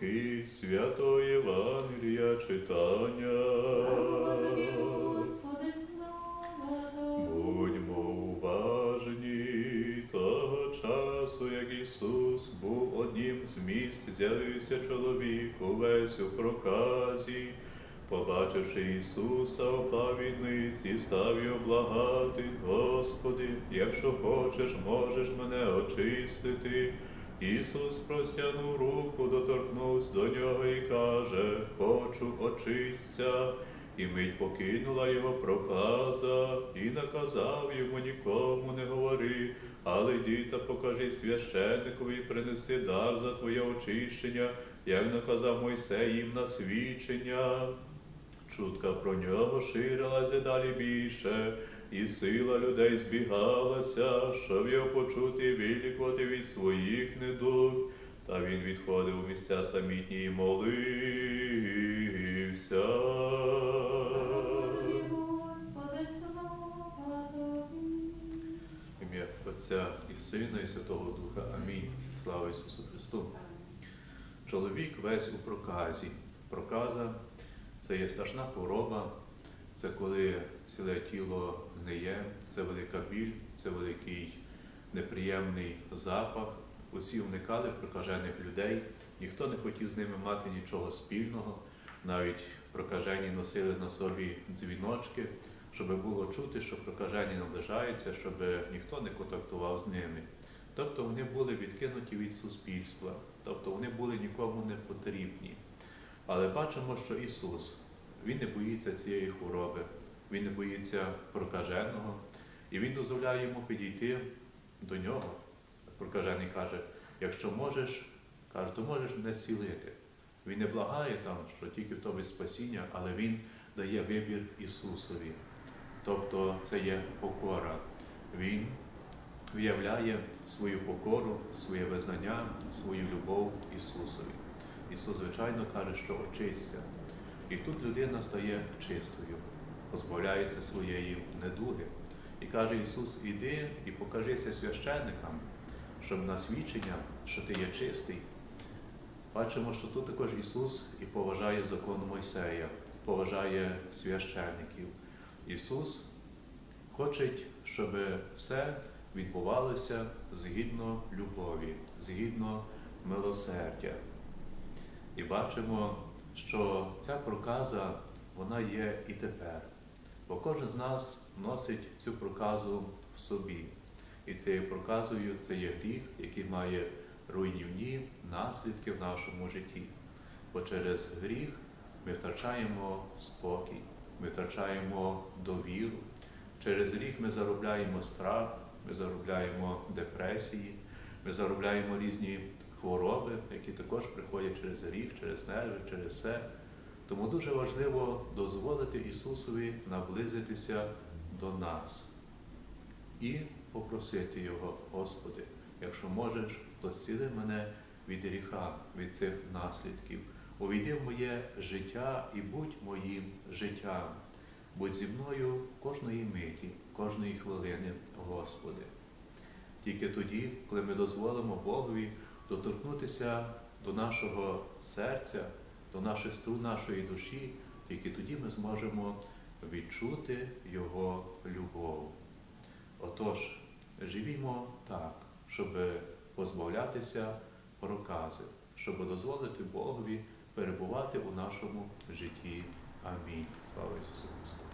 роки святого Євангелія читання. Господи, слава. Будьмо уважні того часу, як Ісус був одним з місць, з'явився чоловік увесь у проказі. Побачивши Ісуса, опав від ниць і став його благати, Господи, якщо хочеш, можеш мене очистити. Ісус простягнув руку, доторкнувся до нього і каже, хочу очисться. І мить покинула його проказа, і наказав йому нікому не говори, але йди та покажи священникові, принеси дар за твоє очищення, як наказав Мойсей їм на свідчення. Чутка про нього ширилася далі більше, і сила людей збігалася, щоб його почути і вилікувати від своїх недуг. Та він відходив у місця самітні і молився. Слава Господи, слава В Ім'я Отця і Сина, і Святого Духа. Амінь. Слава Ісусу Христу. Чоловік весь у проказі. Проказа це є страшна хвороба, це коли ціле тіло гниє, це велика біль, це великий неприємний запах. Усі уникали прокажених людей, ніхто не хотів з ними мати нічого спільного. Навіть прокажені носили на собі дзвіночки, щоб було чути, що прокажені наближаються, щоб ніхто не контактував з ними. Тобто вони були відкинуті від суспільства, тобто вони були нікому не потрібні. Але бачимо, що Ісус Він не боїться цієї хвороби, Він не боїться прокаженого, і Він дозволяє йому підійти до нього. Прокажений каже, якщо можеш, каже, то можеш мене зцілити. Він не благає там, що тільки в тобі спасіння, але Він дає вибір Ісусові. Тобто це є покора. Він виявляє свою покору, своє визнання, свою любов Ісусові. Ісус, звичайно, каже, що очисться. І тут людина стає чистою, позбавляється своєї недуги. І каже Ісус, іди і покажися священникам, щоб на свідчення, що ти є чистий. Бачимо, що тут також Ісус і поважає закон Мойсея, поважає священників. Ісус хоче, щоб все відбувалося згідно любові, згідно милосердя. І бачимо, що ця проказа вона є і тепер. Бо кожен з нас носить цю проказу в собі. І цією проказою це є гріх, який має руйнівні наслідки в нашому житті. Бо через гріх ми втрачаємо спокій, ми втрачаємо довіру. Через гріх ми заробляємо страх, ми заробляємо депресії, ми заробляємо різні хвороби, які також приходять через гріх, через нерви, через все. Тому дуже важливо дозволити Ісусові наблизитися до нас і попросити Його, Господи, якщо можеш, то зціли мене від гріха, від цих наслідків. Увійди в моє життя і будь моїм життям. Будь зі мною кожної миті, кожної хвилини, Господи. Тільки тоді, коли ми дозволимо Богові доторкнутися до нашого серця, до наших струн нашої душі, тільки тоді ми зможемо відчути Його любов. Отож, живімо так, щоб позбавлятися прокази, щоб дозволити Богові перебувати у нашому житті. Амінь. Слава Ісусу Христу!